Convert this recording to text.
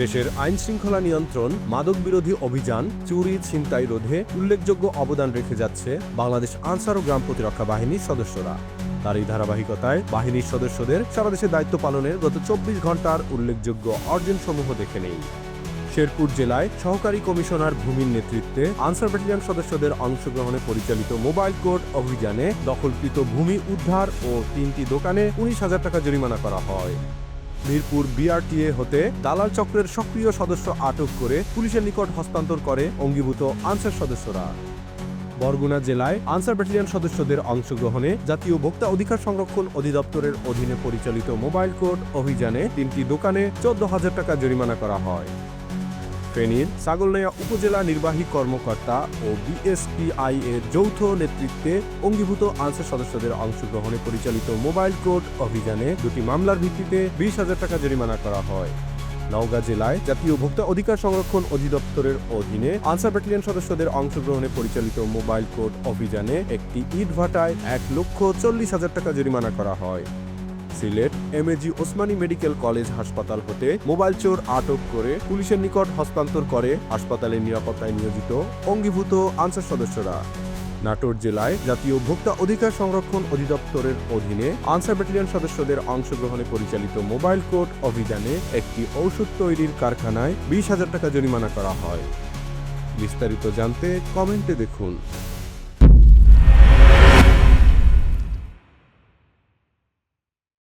দেশের আইন শৃঙ্খলা নিয়ন্ত্রণ মাদক বিরোধী অভিযান, চুরি, ছিনতাই রোধে উল্লেখযোগ্য অবদান রেখে যাচ্ছে বাংলাদেশ আনসার ও গ্রাম প্রতিরক্ষা বাহিনীর সদস্যরা। তার এই ধারাবাহিকতায় বাহিনীর সদস্যদের সারা দেশে দায়িত্ব পালনের গত চব্বিশ ঘণ্টার উল্লেখযোগ্য অর্জনসমূহ দেখে নেই। শেরপুর জেলায় সহকারী কমিশনার ভূমির নেতৃত্বে আনসার ব্যাটালিয়ন সদস্যদের অংশগ্রহণে পরিচালিত মোবাইল কোর্ট অভিযানে দখলকৃত ভূমি উদ্ধার ও তিনটি দোকানে উনিশ হাজার টাকা জরিমানা করা হয়। মিরপুর বিআরটিএ হতে দালাল চক্রের সক্রিয় সদস্য আটক করে পুলিশের নিকট হস্তান্তর করে অঙ্গীভূত আনসার সদস্যরা। বরগুনা জেলায় আনসার ব্যাটালিয়ন সদস্যদের অংশগ্রহণে জাতীয় ভোক্তা অধিকার সংরক্ষণ অধিদপ্তরের অধীনে পরিচালিত মোবাইল কোর্ট অভিযানে তিনটি দোকানে চোদ্দ হাজার টাকা জরিমানা করা হয়। ফেনীর ছাগলনাইয়া উপজেলা নির্বাহী কর্মকর্তা ও বিএসপিআই এর যৌথ নেতৃত্বে অঙ্গীভূত আনসার সদস্যদের অংশগ্রহণে পরিচালিত মোবাইল কোর্ট অভিযানে দুটি মামলার ভিত্তিতে বিশ হাজার টাকা জরিমানা করা হয়। নওগাঁ জেলায় জাতীয় ভোক্তা অধিকার সংরক্ষণ অধিদপ্তরের অধীনে আনসার ব্যাটালিয়ন সদস্যদের অংশগ্রহণে পরিচালিত মোবাইল কোর্ট অভিযানে একটি ইট ভাটায় এক লক্ষ চল্লিশ হাজার টাকা জরিমানা করা হয়। Sylhet MAG Osmani medical college হাসপাতাল হতে মোবাইল চোর আটক করে পুলিশের নিকট হস্তান্তর করে হাসপাতালের নিরাপত্তায় নিয়োজিত অঙ্গীভূত আনসার সদস্যরা। নাটোর জেলায় জাতীয় ভোক্তা অধিকার সংরক্ষণ অধিদপ্তরের অধীনে আনসার ব্যাটালিয়ন সদস্যদের অংশগ্রহণে পরিচালিত মোবাইল কোর্ট অভিযানে একটি ঔষধ তৈরির কারখানায় বিশ হাজার টাকা জরিমানা করা হয়। বিস্তারিত জানতে কমেন্টে দেখুন।